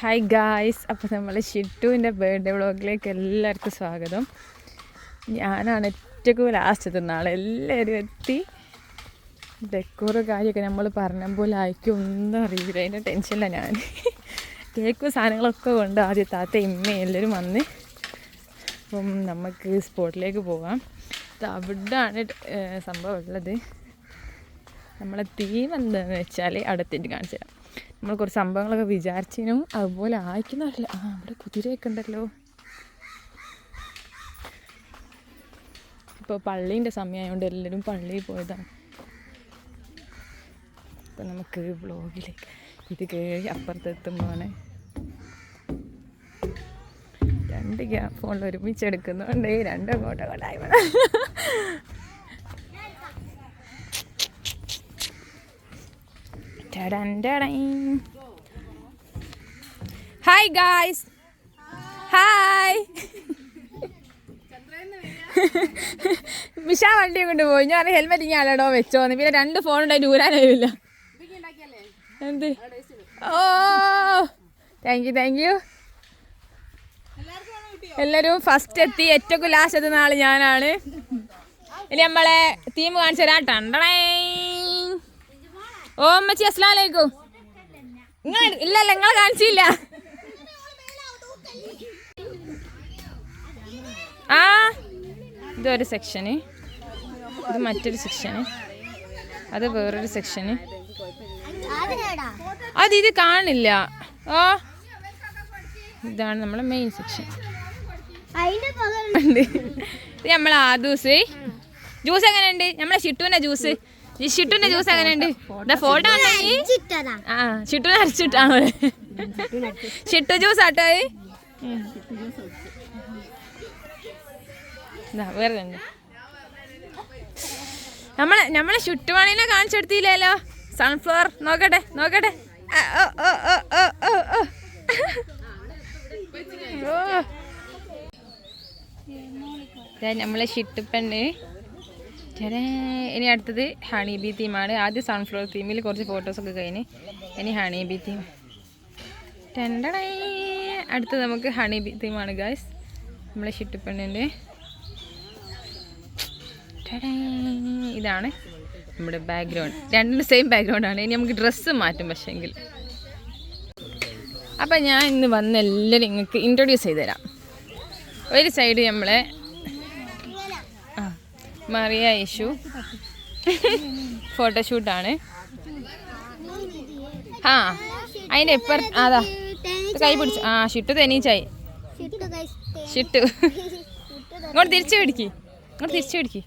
Hi guys അപ്പോൾ നമ്മൾ ഷിട്ടുവിന്റെ birthday വ്ളോഗിലേക്ക് എല്ലാവർക്കും സ്വാഗതം. ഞാനാണ് ഏറ്റവും ലാസ്റ്റ് തിന്നാൾ എല്ലാവരും എത്തി. ഡെക്കോറ് കാര്യമൊക്കെ നമ്മൾ പറഞ്ഞ പോലെ ആയിരിക്കും ഒന്നും അറിയില്ല. അതിന്റെ ടെൻഷനില്ല ഞാൻ കേക്കും സാധനങ്ങളൊക്കെ കൊണ്ട് ആദ്യം താത്ത ഇമ്മ എല്ലാവരും വന്ന് അപ്പം നമുക്ക് സ്പോട്ടിലേക്ക് പോകാം അവിടെയാണ് സംഭവം ഉള്ളത്. നമ്മളെ തീം എന്താണെന്ന് വെച്ചാൽ അടുത്തിട്ട് കാണിച്ചു തരാം നമ്മൾ കുറച്ച് സംഭവങ്ങളൊക്കെ വിചാരിച്ചതിനും അതുപോലെ ആയിക്കുന്നറിയില്ല ആ അവിടെ കുതിരയൊക്കെ ഉണ്ടല്ലോ. ഇപ്പോൾ പള്ളീന്റെ സമയമായതുകൊണ്ട് എല്ലാവരും പള്ളിയിൽ പോയതാണ്. അപ്പം നമുക്ക് വ്ളോഗിലേക്ക് ഇത് കയറി അപ്പുറത്തെത്തുമ്പോഴാണ് രണ്ട് ഗ്യാ ഫോണിൽ ഒരുമിച്ച് എടുക്കുന്നുണ്ട് രണ്ട് അങ്ങോട്ടും അങ്ങോട്ടായി ഹായ് ഗായ്സ് ഹായ് മിഷ വണ്ടി കൊണ്ട് പോയി ഞാൻ ഹെൽമെറ്റ് ഇങ്ങനെ അല്ലടോ വെച്ചോന്ന്. പിന്നെ രണ്ട് ഫോൺ ഉണ്ടായിട്ട് ഊരാനായില്ല എന്ത്? ഓ. താങ്ക് യു താങ്ക് യു എല്ലാവരും ഫസ്റ്റ് എത്തി. ഏറ്റവും ലാസ്റ്റ് എത്തുന്ന ആൾ ഞാനാണ്. ഇനി നമ്മളെ തീം കാണിച്ചു തരാം ടണ്ടടേ. ഓ അമ്മച്ചി അസ്ലാലേക്കും നിങ്ങൾ ഇല്ല ഇല്ല നിങ്ങൾ കാണിച്ചില്ല. ആ ഇതൊരു സെക്ഷന്. ഇത് മറ്റൊരു സെക്ഷന്. അത് വേറൊരു സെക്ഷന്. അത് ഇത് കാണില്ല. ഓ ഇതാണ് നമ്മളെ മെയിൻ സെക്ഷൻ ആ ഇത് നമ്മൾ ആദൂസ് ജ്യൂസ്. എങ്ങനെയുണ്ട്? നമ്മളെ ചിട്ടുവിന്റെ ജ്യൂസ്. ഈ ഷിട്ടുവിന്റെ ജ്യൂസ് എങ്ങനെയുണ്ട്? ഫോട്ടോ. ആ ഷിട്ടു അരച്ചിട്ടാണ് ഷിട്ടു ജ്യൂസ് ആട്ടോ വേറെ നമ്മളെ നമ്മളെ ചുറ്റുപാണിനെ കാണിച്ചെടുത്തില്ലല്ലോ. സൺഫ്ലവർ നോക്കട്ടെ നോക്കട്ടെ. നമ്മളെ ഷിട്ടുപ്പണ്ട്. ചേരേ ഇനി അടുത്തത് ഹണി ബി തീമാണ്. ആദ്യം സൺഫ്ലവർ തീമിൽ കുറച്ച് ഫോട്ടോസൊക്കെ കഴിഞ്ഞ്. ഇനി ഹണി ബി തീം രണ്ടടേ അടുത്തത് നമുക്ക് ഹണി ബി തീമാണ് ഗായ്സ് നമ്മളെ ഷിട്ടിപ്പണ്ണിന്റെ ടടേ. ഇതാണ് നമ്മുടെ ബാക്ക്ഗ്രൗണ്ട് രണ്ടിനും സെയിം ബാക്ക്ഗ്രൗണ്ടാണ് ഇനി നമുക്ക് ഡ്രസ്സ് മാറ്റും പക്ഷേങ്കിൽ. അപ്പം ഞാൻ ഇന്ന് വന്ന് എല്ലാവരും നിങ്ങൾക്ക് ഇൻട്രൊഡ്യൂസ് ചെയ്തുതരാം. ഒരു സൈഡ് നമ്മളെ മറിയ യേശു. ഫോട്ടോഷൂട്ടാണ്. ആ അതിന്റെ എപ്പർ അതാ കൈ പിടിച്ചു ആ ഷിട്ടു തെനീച്ചായി. ഷിട്ടു. ഇങ്ങോട്ട് തിരിച്ചു പിടിക്ക്. ഇങ്ങോട്ട് തിരിച്ചു പിടിക്ക്.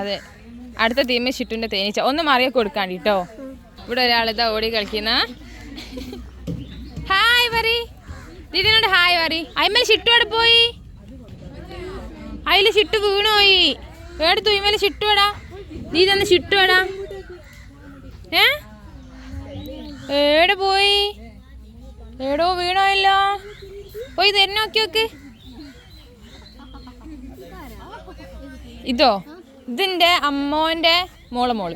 അതെ. അടുത്ത തീമ ഷിട്ടുവിന്റെ തേനീച്ച. ഒന്ന് മറിയ കൊടുക്കാൻ കേട്ടോ ഇവിടെ ഒരാളിതാ ഓടി കളിക്കുന്ന. ഹായ് വരി ദീദിനോട് ഹായ് വരി അയ്മൽ ഷിട്ടു അവിടെ പോയി? അതിൽ ഷിട്ടു വീണുപോയി എടുത്തു ഇമേൽ ഷിട്ട് വേടാ. നീ തന്നെ ഷിട്ട് വേടാ. ഏ? ഏട് പോയി. ഏടോ വീണോയല്ലോ. പോയി തരുന്ന നോക്കി നോക്ക്. ഇതോ? ഇതിന്റെ അമ്മോന്റെ മോൾ മോൾ.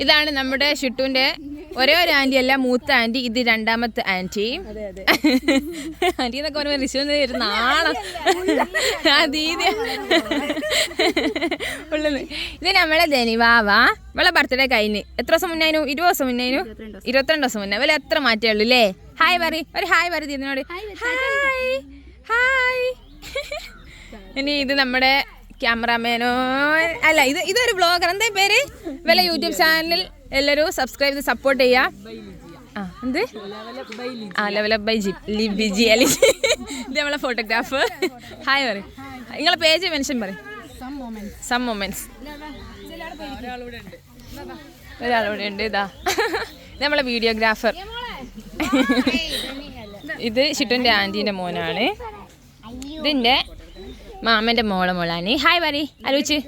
ഇതാണ് നമ്മുടെ ഷിട്ടുവിന്റെ ഒരേ ഒരു ആന്റി അല്ല മൂത്ത ആന്റി ഇത് രണ്ടാമത്തെ ആന്റി ആന്റി എന്നൊക്കെ പറയുമ്പോൾ ഋഷു ഒരു നാണം ദീദി. ഉള്ളത് ഇത് നമ്മളെ ധനിവാവ ഇവളെ ബർത്ത്ഡേ കഴിഞ്ഞ്. എത്ര ദിവസം മുന്നേനു ഇരുപത് ദിവസം മുന്നേനു ഇരുപത്തിരണ്ട് ദിവസം. മുന്നേ. ഇവലെ എത്ര മാറ്റേ ഉള്ളൂ അല്ലേ ഹായ് പറ ഒരു ഹായ് പറ ദീദിനോട് ഹായ് ഹായ് ഇനി ഇത് നമ്മുടെ ക്യാമറാമാനോ അല്ല ഇത് ഇതൊരു ബ്ലോഗർ എന്താ പേര്? വല്ല യൂട്യൂബ് ചാനലിൽ എല്ലാവരും സബ്സ്ക്രൈബ് ചെയ്ത് സപ്പോർട്ട് ചെയ്യാ. ആ എന്ത്? ആ ലെവൽ ബൈ ജി ലിബിജി അലി ഇത് നമ്മളെ ഫോട്ടോഗ്രാഫർ ഹായ് പറയും. നിങ്ങളെ പേജ് മെൻഷൻ പറയും. സം മൊമെന്റ്സ് ഒരാളിവിടെ ഉണ്ട് ഇതാ. ഇത് നമ്മളെ വീഡിയോഗ്രാഫർ ഇത് ഷിട്ടുന്റെ ആന്റീന്റെ മോനാണ്. ഇതിന്റെ മാമന്റെ മോളെ മോളാണ്. ഹായ് പറ ആലോചിച്ച്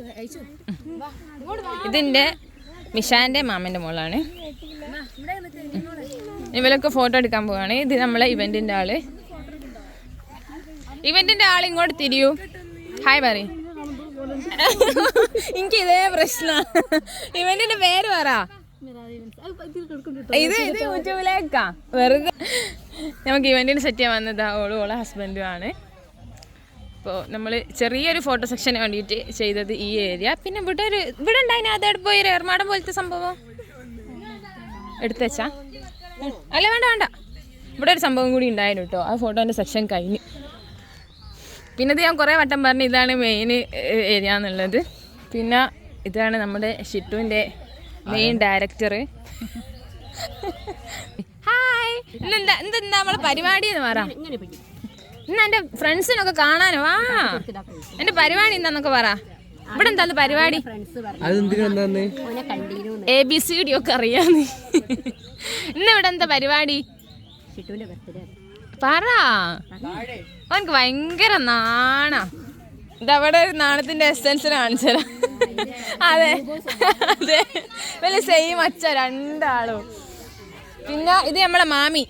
ഇതിന്റെ മിഷാന്റെ മാമന്റെ മോളാണ്. ഇവരൊക്കെ ഫോട്ടോ എടുക്കാൻ പോവാണ്. ഇത് നമ്മളെ ഇവന്റിന്റെ ആൾ. ഇവന്റിന്റെ ആൾ ഇങ്ങോട്ട് തിരിയൂ. ഹായ് പറ എനിക്ക് ഇതേ പ്രശ്ന. ഇവന്റിന്റെ പേര് പറ. ഇത് ഇത് യൂട്യൂബിലേക്കാ. വെറുതെ. നമുക്ക് ഇവന്റിന് സെറ്റ് ചെയ്യാൻ വന്നതാ ഓളും ഓളെ ഹസ്ബൻഡും ആണ്. അപ്പോൾ നമ്മൾ ചെറിയൊരു ഫോട്ടോ സെക്ഷന് വേണ്ടിയിട്ട് ചെയ്തത് ഈ ഏരിയ. പിന്നെ ഇവിടെ ഒരു ഇവിടെ ഉണ്ടായി അതവിടെ പോയി ഒരു ഏർമാടം പോലത്തെ സംഭവം? എടുത്തുവച്ചാ അല്ല വേണ്ട വേണ്ട. ഇവിടെ ഒരു സംഭവം കൂടി ഉണ്ടായിരുന്നു കേട്ടോ. ആ ഫോട്ടോന്റെ സെക്ഷൻ കഴിഞ്ഞ്. പിന്നെ ഇത് ഞാൻ കുറേ വട്ടം പറഞ്ഞു ഇതാണ് മെയിൻ ഏരിയ എന്നുള്ളത്. പിന്നെ ഇതാണ് നമ്മുടെ ഷിറ്റുവിന്റെ മെയിൻ ഡയറക്ടർ ഹായ് ഇന്നെന്താ എന്താ നമ്മളെ പരിപാടി എന്ന് പറ? ഇന്ന് എന്റെ ഫ്രണ്ട്സിനൊക്കെ കാണാനോ? ആ എന്റെ പരിപാടി എന്താന്നൊക്കെ പറ. ഇവിടെ എന്താ പരിപാടി? എ ബി സി ഡി ഒക്കെ അറിയാന്ന്. ഇന്ന് ഇവിടെ എന്താ പരിപാടി? പറ. അവനക്ക് ഭയങ്കര നാണ. ഇതവിടെ ഒരു നാണത്തിന്റെ എസെൻസ് കാണിച്ചതാ അതെ. അതെ. വലിയ സെയിം അച്ഛ രണ്ടാളും. പിന്നെ ഇത് നമ്മളെ മാമി.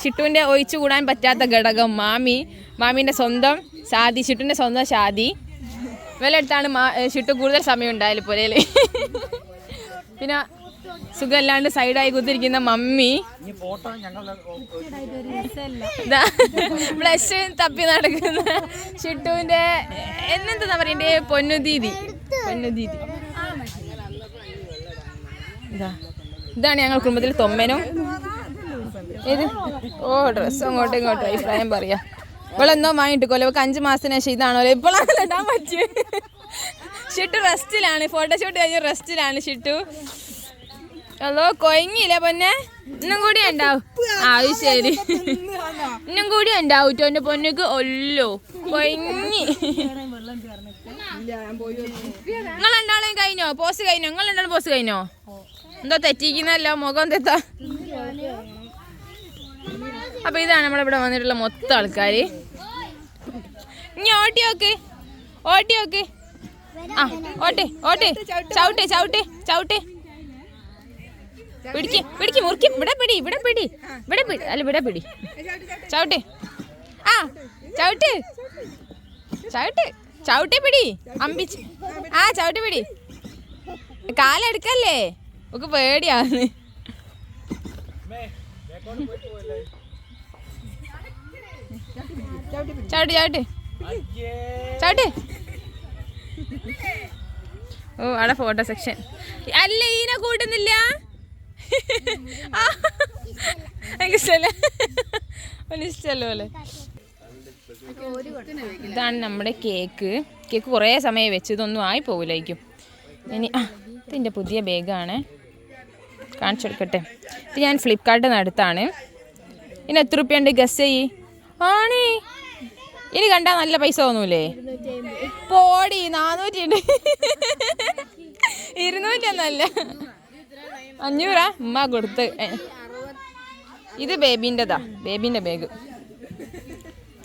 ഷിട്ടുവിന്റെ ഒഴിച്ചു കൂടാൻ പറ്റാത്ത ഘടകം. മാമി മാമിന്റെ സ്വന്തം ഷാദി ഷിട്ടുവിന്റെ സ്വന്തം ഷാദി. ഇവലെടുത്താണ് മാ ഷിട്ടു കൂടുതൽ സമയം ഉണ്ടായാലും പോലെ പിന്നെ സുഖമല്ലാണ്ട് സൈഡായി കുത്തിരിക്കുന്ന മമ്മി. ബ്ലഷ് തപ്പി നടക്കുന്ന ഷിട്ടുവിന്റെ എന്നെന്താ പറയണ്ടേ? പൊന്നുദീതി പൊന്നുദീതി ഇതാ. ഇതാണ് ഞങ്ങൾ കുടുംബത്തിൽ തൊമ്മനും. ഇത്? ഓ ഡ്രസ് അങ്ങോട്ടും ഇങ്ങോട്ടും. അഭിപ്രായം പറയാ. ഇവളെന്തോ വാങ്ങിട്ട് ഇവക്ക് അഞ്ച് മാസത്തിന് ശേഷം ഇതാണോ ഇപ്പോഴാണല്ലോ ഇടാൻ പറ്റിയത് ഷിട്ടു റെസ്റ്റിലാണ്. ഫോട്ടോഷൂട്ട് കഴിഞ്ഞ് റെസ്റ്റിലാണ് ഷിട്ടു. അതോ കൊയങ്ങിയില്ലേ പൊന്നെ? ഇന്നും കൂടി ഉണ്ടാവും. ആ ശരി. ഇന്നും കൂടി ഉണ്ടാവും കേട്ടോ പൊന്നുക്ക് ഒല്ലോ. കൊയങ്ങി. നിങ്ങൾ രണ്ടാളെയും കഴിഞ്ഞോ? പോസ് കഴിഞ്ഞോ? നിങ്ങൾ രണ്ടാളും പോസ് കഴിഞ്ഞോ? എന്തോ തെറ്റിക്കുന്നല്ലോ മുഖം തെത്താ അപ്പൊ ഇതാണ് നമ്മളിവിടെ വന്നിട്ടുള്ള മൊത്തം ആൾക്കാർ ഇനി ഓട്ടി നോക്ക്. ഓട്ടി നോക്ക്. ആ ഓട്ടെ ഓട്ടെ. ചവിട്ടെ ചവിട്ടെ ചവിട്ടെ. പിടിക്ക് പിടിക്ക് മുറുക്കി. ഇവിടെ പിടി ഇവിടെ പിടി. ഇവിടെ പിടി. അല്ല ഇവിടെ പിടി. ചവിട്ടെ. ആ ചവിട്ട്. ചവിട്ട്. ചവിട്ടി പിടി. അമ്പിച്ച്. ആ ചവിട്ടി പിടി. കാലെടുക്കല്ലേ? ഒക്കെ പേടിയാണ്. ചവിട്ടി ചവിട്ടി. ചവിട്ടി. ഓ അവിടെ ഫോട്ടോ സെക്ഷൻ. അല്ല ഈനെ കൂട്ടുന്നില്ല. ആ, എനിക്ക് ഇഷ്ടല്ല. അവന് ഇഷ്ടമല്ലോ അല്ലേ ഇതാണ് നമ്മുടെ കേക്ക്. കേക്ക് കുറേ സമയം വെച്ചതൊന്നും ആയി പോകില്ലായിരിക്കും ഇനി ഇതിന്റെ പുതിയ ബാഗാണ് കാണിച്ചെടുക്കട്ടെ. ഇത് ഞാൻ ഫ്ലിപ്കാർട്ടിൽ അടുത്താണ് ഇനി എത്ര റുപ്യുണ്ട് ഗസ് ചെയ്യ്. ആണേ. ഇനി കണ്ടാൽ നല്ല പൈസ തോന്നൂലേ? പോടി നാനൂറ്റി ഉണ്ട് ഇരുന്നൂറ്റൊന്നല്ല. അഞ്ഞൂറാ? ഉമ്മ കൊടുത്ത്. ഇത് ബേബീന്റെതാ. ബേബീന്റെ ബാഗ്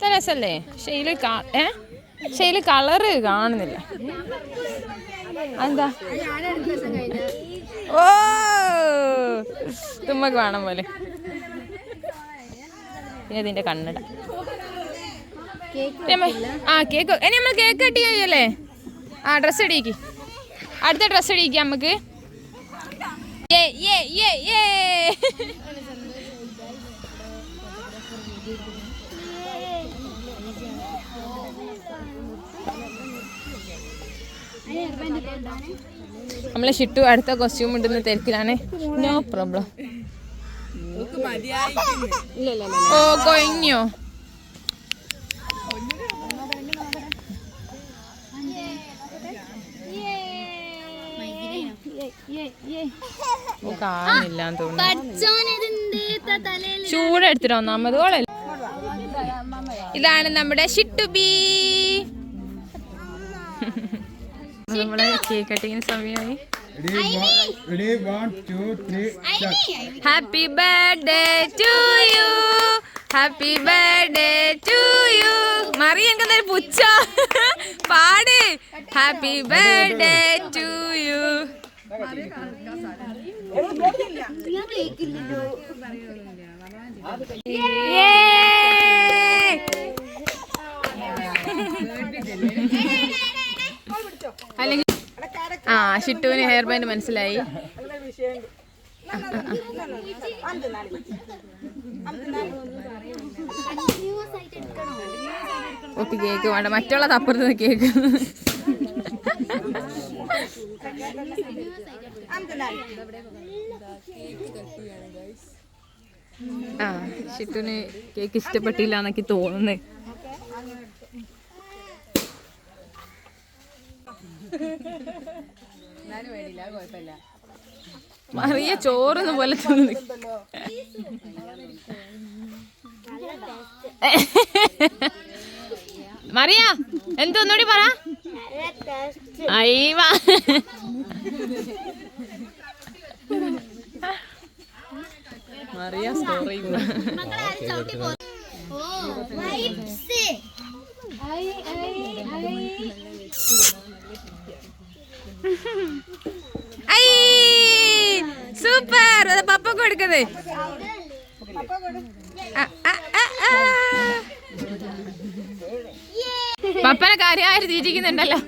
നല്ല രസമല്ലേ ഏ? പക്ഷെ കളറ് കാണുന്നില്ല. എന്താ ഓ! തുമ്മക്ക് വേണം പോലെ. പിന്നെ ഇതിന്റെ കണ്ണട ആ കേക്ക് ഇനി നമ്മൾ കേക്ക് കട്ടി ചെയ്യല്ലേ? ആ ഡ്രസ്സ് ഇടിക്ക്. അടുത്ത ഡ്രസ്സ് ഇടിക്ക് നമുക്ക് ഏ നമ്മളെ ഷിട്ടു അടുത്ത കോസ്റ്റ്യൂം ഇടുന്ന തിരക്കിലാണ്. നോ പ്രോബ്ലം ഓ കൊയങ്ങിയോ കാണുന്നില്ല തോന്നുന്നു. ചൂടെടുത്തിട്ട് ഒന്നാമത് ഇതാണ് നമ്മുടെ ഷിട്ടുബി നമ്മളെ കേക്ക് കട്ടിങ്ങിന് സമയമായി. Ready, one, two, three, start. Happy birthday to you happy birthday to you മറി എനിക്ക് പുച്ച പാട്. ഹാപ്പി ബർത്ത്ഡേ ടു യു അല്ലെങ്കിൽ ആ ഷിട്ടുവിന് ഹെയർ ബാൻഡ് മനസ്സിലായി. ഓക്ക് കേക്ക് വേണ്ട മറ്റുള്ളത് അപ്പുറത്ത് കേക്ക്. ആ ഷിട്ടുവിന് കേക്ക് ഇഷ്ടപ്പെട്ടില്ല എന്നൊക്കെ തോന്നുന്നു. മറിയ ചോറൊന്നും പോലെ തിന്നു മറിയ എന്തൊന്നുകൂടി പറ. അയ്യ മറിയ സ്റ്റോറി ഐ. സൂപ്പർ. അത് പപ്പ കൊടുക്കുന്നത് പപ്പനെ കാര്യമായിട്ട് ജീവിക്കുന്നുണ്ടല്ലോ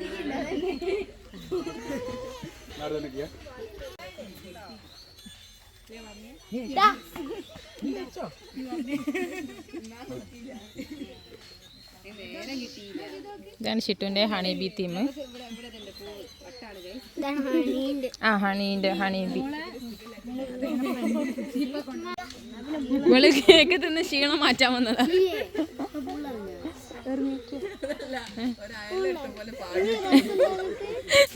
ഇതാണ് ഷിട്ടുവിന്റെ ഹണി ബി തീം. ആ ഹണീന്റെ ഹണി ബി ഇവൾ കേക്ക് തിന്ന് ക്ഷീണം മാറ്റാൻ വന്നതാ.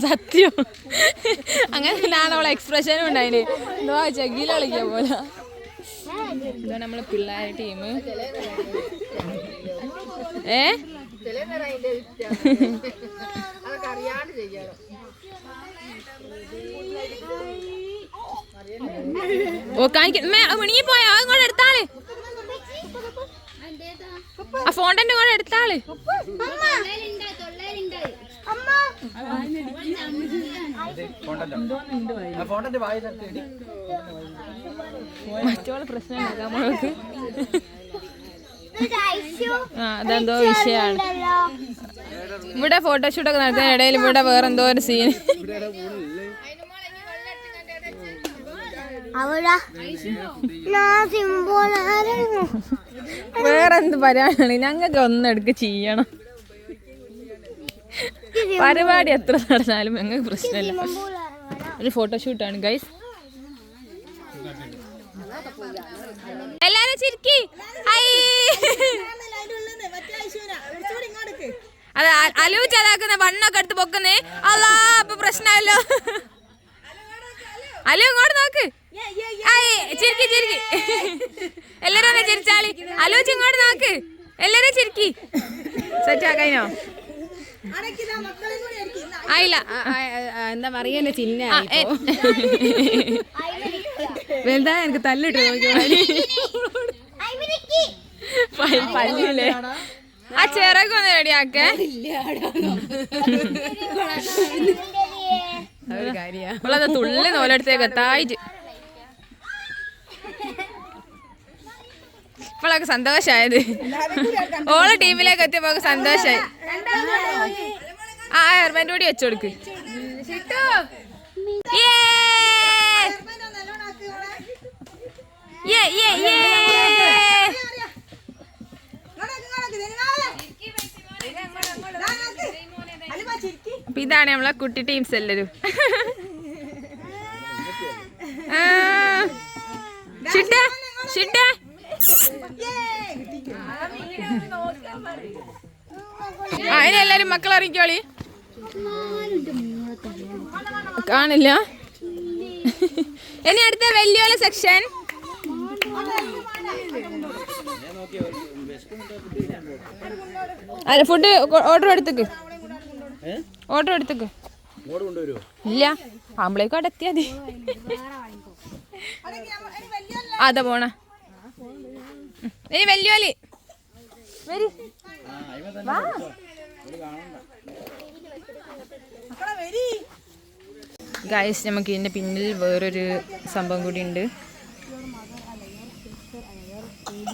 സത്യം. അങ്ങനെ തന്നെയാണ് അവളെ എക്സ്പ്രഷനും ഉണ്ടായിന്. എന്തോ ചെഗില കളിക്കാൻ പോലെ. ഇതാണ് നമ്മളെ പിള്ളേരെ ടീം ഏ? ഓ കാണിക്കേ. നീ പോയോ? ഇങ്ങോട്ട് എടുത്താൾ. ആ ഫോണ്ടന്റെ കൂടെ എടുത്താൾ. മറ്റോൾ പ്രശ്നം നമ്മൾക്ക്. മോൾക്ക് ആ അതെന്തോ വിഷയമാണ്. ഇവിടെ ഫോട്ടോഷൂട്ടൊക്കെ നടത്തുന്ന ഇടയിൽ ഇവിടെ വേറെന്തോ ഒരു സീൻ വേറെന്ത് പരിപാടിയാണ് ഞങ്ങൾക്ക് ഒന്നെടുക്ക് ചെയ്യണം. പരിപാടി എത്ര നടന്നാലും ഞങ്ങൾക്ക് പ്രശ്നമില്ല. ഒരു ഫോട്ടോഷൂട്ടാണ് ഗൈസ് എല്ലാരും ചിരിക്കി. അതെ അലു ചതാക്കുന്ന വണ്ണൊക്കെ എടുത്ത് പൊക്കുന്നേ. അല്ലാ അപ്പൊ പ്രശ്നമല്ലോ അലു ഇങ്ങോട്ട് നോക്ക്. ചിരിക്കി ചിരിക്കി. എല്ലാരും ഒന്ന് ചിരിച്ചാളി. അലു ഇങ്ങോട്ട് നോക്ക്. എല്ലാരും ചിരിക്കി. സെറ്റ് ആക്കാനോ ആയില്ല. എന്താ പറയുന്ന ചിഹ്ന. വലുതാ എനിക്ക് തല്ലിട്ട് പ- പല്ലില്ലേ? ആ ചിറകൊന്ന് റെഡിയാക്കേ. നമ്മളത് തുള്ളി നോലെടുത്തേക്ക് എത്തായിട്ട്. ഇപ്പോഴൊക്കെ സന്തോഷായത്. ഓളെ ടീമിലേക്ക് എത്തിയപ്പോ സന്തോഷായി. ആ ഹെർമെന്റ് കൂടി വെച്ചു കൊടുക്ക്. yeah, yeah! അപ്പൊ ഇതാണ് നമ്മളെ കുട്ടി ടീംസ് എല്ലാരും. അതിനെല്ലാരും ചിട്ട ചിട്ട എല്ലാരും മക്കൾ ഇറങ്ങിക്കോളി. കാണില്ല ഇനി അടുത്ത വെല്ലുവിളി സെക്ഷൻ അല്ല ഫുഡ് ഓർഡർ എടുത്തേക്ക്. ഓർഡർ എടുത്തേക്ക്. ഇല്ല. ആമ്പളേക്കും അവിടെ എത്തിയാ മതി. അതാ പോണ. ഇനി വലിയോലി വരി. വാ. ഗായസ് നമുക്ക് ഇതിന്റെ പിന്നിൽ വേറൊരു സംഭവം കൂടി ഉണ്ട്.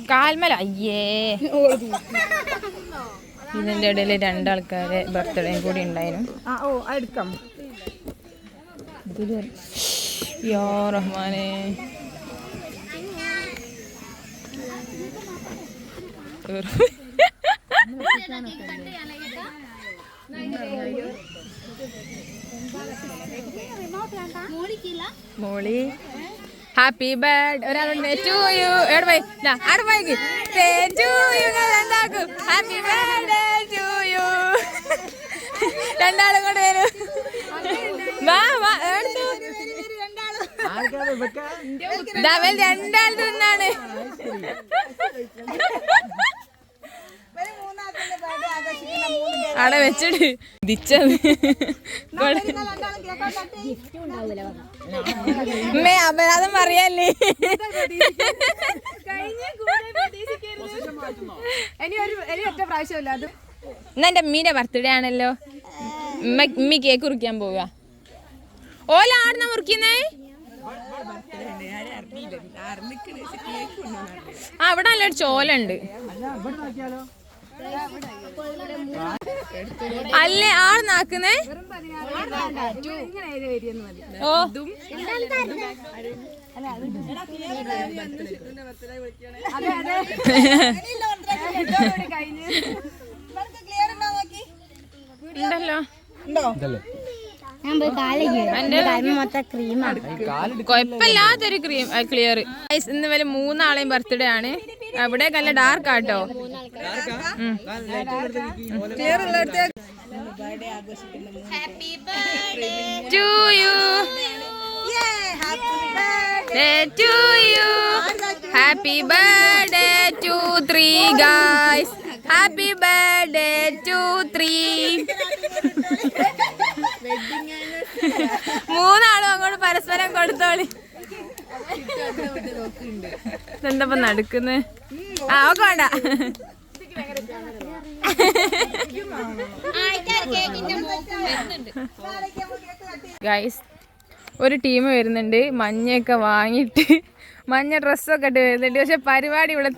കാൽമല അയ്യേ. ഇതിന്റെ ഇടയിൽ രണ്ടാൾക്കാരെ ബർത്ത്ഡേയും കൂടി ഉണ്ടായിരുന്നു. ഓ എടുക്കാം. യോ റഹ്മാനെ. മോളി? ഹാപ്പി ബർത്ത് ഒരാളുണ്ട് ടു യു എവിടെ പോയി? അവിടെ പോയി ടു യു എന്താക്കും? ഹാപ്പി ബർത്ത്ഡേ ടു യു രണ്ടാളും കൂടെ വരും. വാ വാ എടുത്തു രണ്ടാളും രണ്ടാൾ തിന്നാണ് അവിടെ വെച്ചിട്ട് ദിച്ചത് അമ്മേ അപരാധം പറയല്ലേ? എന്നാ എന്റെ അമ്മീന്റെ ബർത്ത്ഡേ ആണല്ലോ. ഉമ്മ ഉമ്മി കേക്ക് കുറിക്കാൻ പോവുക ഓല ആടുന്ന മുറിക്കുന്നേ? ആ ഇവിടെ നല്ലൊരു ചോലുണ്ട് അല്ലേ ആട് നാക്കുന്നേ? ഓ. ഉണ്ടല്ലോ. ഞാൻ പോയി മൊത്തം ക്രീമാണ് കൊഴപ്പില്ലാത്തൊരു ക്രീം ക്ലിയർ ഇന്ന് വരെ മൂന്നാളെയും ബർത്ത്ഡേ ആണ്. അവിടെ നല്ല ഡാർക്ക് ആട്ടോ. Happy birthday to three guys happy birthday to three three guys. Happy birthday to three. മൂന്നാളും അങ്ങോട്ട് പരസ്പരം കൊടുത്തോളി. എന്താ നടക്കുന്നത് ആ ഒക്കെ വേണ്ട. ഗൈസ് ഒരു ടീം വരുന്നുണ്ട്. മഞ്ഞയൊക്കെ വാങ്ങിയിട്ട് മഞ്ഞ ഡ്രസ്സൊക്കെ ഇട്ട് വരുന്നുണ്ട്. പക്ഷെ പരിപാടി ഇവിടെ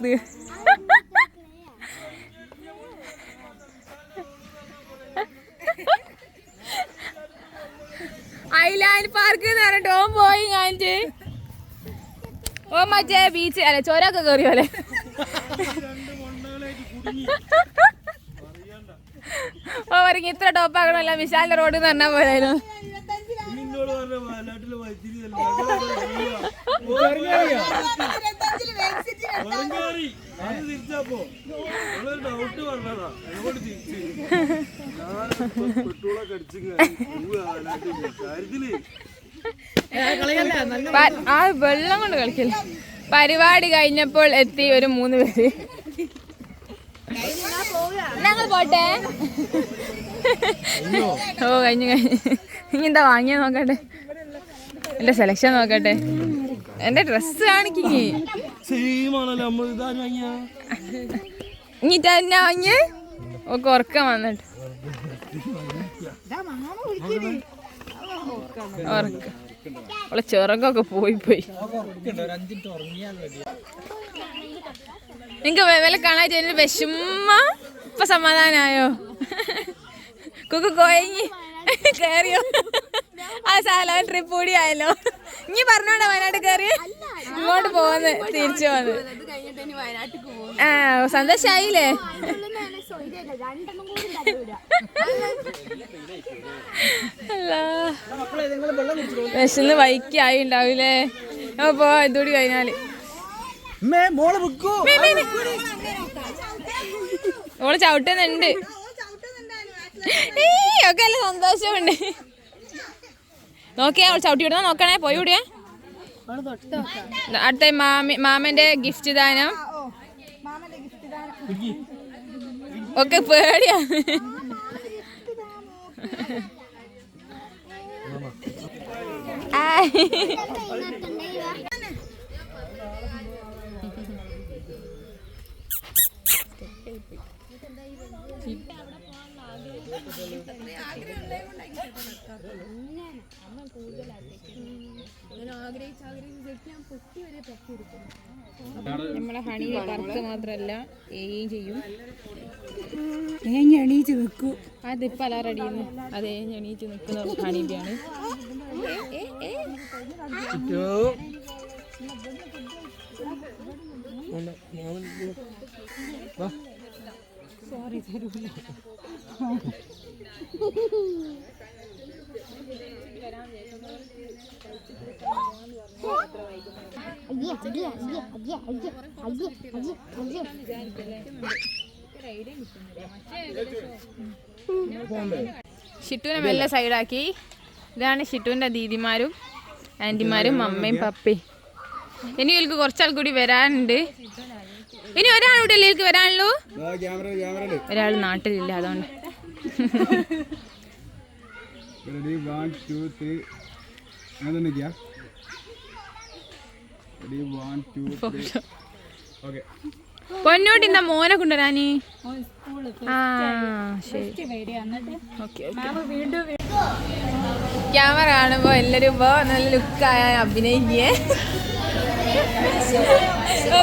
ഐലാൻഡ് പാർക്ക് എന്ന് പറഞ്ഞിട്ട് ഓൻ പോയി കാണിച്ച്. ഓ മറ്റേ ബീച്ച് അല്ലെ ചോരൊക്കെ കയറി പോലെ ഓ പറഞ്ഞ ഇത്ര ടോപ്പ് ആകണമല്ല വിശാലിന്റെ റോഡ് എന്ന് പറഞ്ഞാൽ ആ വെള്ളം കൊണ്ട് കളിക്കില്ല? പരിപാടി കഴിഞ്ഞപ്പോൾ എത്തി ഒരു മൂന്ന് പേര്. ഞങ്ങൾ പോട്ടെ. ഓ കഴിഞ്ഞു കഴിഞ്ഞു. ഇനി എന്താ വാങ്ങിയ നോക്കട്ടെ. എന്റെ സെലക്ഷൻ നോക്കട്ടെ എന്റെ ഡ്രസ് കാണിക്കി ഇനി തന്നെ വാങ്ങിയ ഒക്കെ ഉറക്കം വന്നിട്ട് ഉറക്കം അവളെ ചെറുക്കൊക്കെ പോയി പോയി നിങ്ങക്ക് വില കാണാൻ എന്നെ വിഷമ ഇപ്പൊ സമാധാനായോ കുക്ക് കോയങ്ങി കേറിയോ ആ സ്ഥലം ട്രിപ്പ് കൂടി ആയല്ലോ ഇനി പറഞ്ഞോണ്ട വയനാട് കയറി ഇങ്ങോട്ട് പോന്ന് തിരിച്ചു പോന്ന്. ആ സന്തോഷായില്ലേ? അല്ലാ. വിശന്ന് വൈക്കായി ഉണ്ടാവില്ലേ അപ്പൊ ഇതുകൂടി കഴിഞ്ഞാൽ. ഓൾ ചവിട്ടുന്നുണ്ട്. ഈ, ഒക്കെ നല്ല സന്തോഷമുണ്ട്. നോക്കിയാ ചവിട്ടി വിടുന്ന നോക്കണേ പോയി വിടിയേ അടുത്ത മാമി മാമന്റെ ഗിഫ്റ്റ് ദാനം. ഒക്കെ പേടിയാ. വരെ നമ്മളെ ഹണി വർക്ക് മാത്രല്ല ഏയും ചെയ്യും. ഏഞ്ഞ് എണീച്ച് നിൽക്കൂ അതിപ്പോൾ അലാറ അടിയുന്നു അത് ഏഞ്ഞണീച്ച് നിൽക്കുന്ന ഹണീന്റെയാണ് സോറി തരൂല. ഷിട്ടുവിനെ മെല്ലെ സൈഡാക്കി. ഇതാണ് ഷിട്ടുവിന്റെ ദീദിമാരും ആന്റിമാരും അമ്മയും പപ്പയും. ഇനി ഇവർക്ക് കുറച്ചാൾ കൂടി വരാനുണ്ട്. ഇനി ഒരാളുടെ ഇവർക്ക് വരാനുള്ളൂ? ഒരാൾ നാട്ടിലില്ല അതുകൊണ്ട്. അങ്ങനെ നിൽക്കുക ready one two three okay പൊന്നോട്ട് ഇന്ന മോനെ കൊണ്ടുവരാനി. ആ ശരി. ഓക്കെ ക്യാമറ കാണുമ്പോ എല്ലാരും ഇപ്പോ നല്ല ലുക്കായ അഭിനയിക്കേ.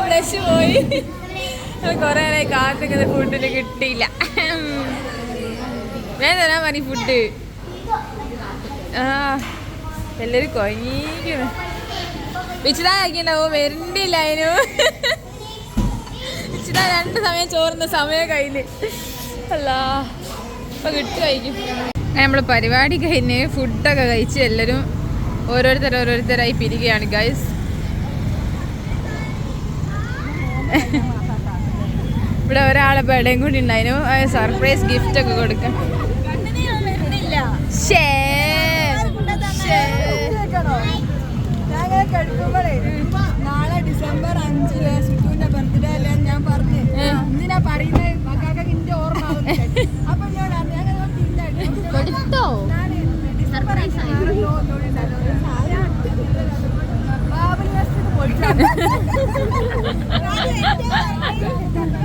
ബ്ലഷ് പോയി. കൊറേ നേരം കാത്തിക്കുന്ന ഫുഡിന് കിട്ടിയില്ല. ഞാൻ തരാൻ മതി ഫുഡ് ആ. എല്ലാരും കൊഞ്ഞിക്കുന്നു വിച്ചിതാക്കിണ്ടാവും വരണ്ടില്ല അതിനു ഇച്ചിരി രണ്ട് സമയം ചോറുന്ന സമയം കയ്യിൽ അല്ല ഇപ്പൊ കിട്ടി കഴിക്കും. നമ്മൾ പരിപാടി കഴിഞ്ഞ് ഫുഡൊക്കെ കഴിച്ച് എല്ലാവരും ഓരോരുത്തർ ഓരോരുത്തരായി പിരികയാണ് ഗൈസ് ഇവിടെ ഒരാളെ ബേടയും കൂടി ഉണ്ടായിരുന്നു സർപ്രൈസ് ഗിഫ്റ്റ് ഒക്കെ കൊടുക്കാം ശ്ശേ. കഴിക്കുമ്പോഴേ നാളെ ഡിസംബർ അഞ്ചിൽ സിറ്റുവിന്റെ ബർത്ത്ഡേ അല്ലേ ഞാൻ പറഞ്ഞു. എന്തിനാ പറയുന്നത് മക്കൾക്ക് ഇന്റെ ഓർമ്മ അപ്പൊ ഞാൻ എടുത്തോ? സർപ്രൈസ് ബാബുൽ പൊളിച്ചു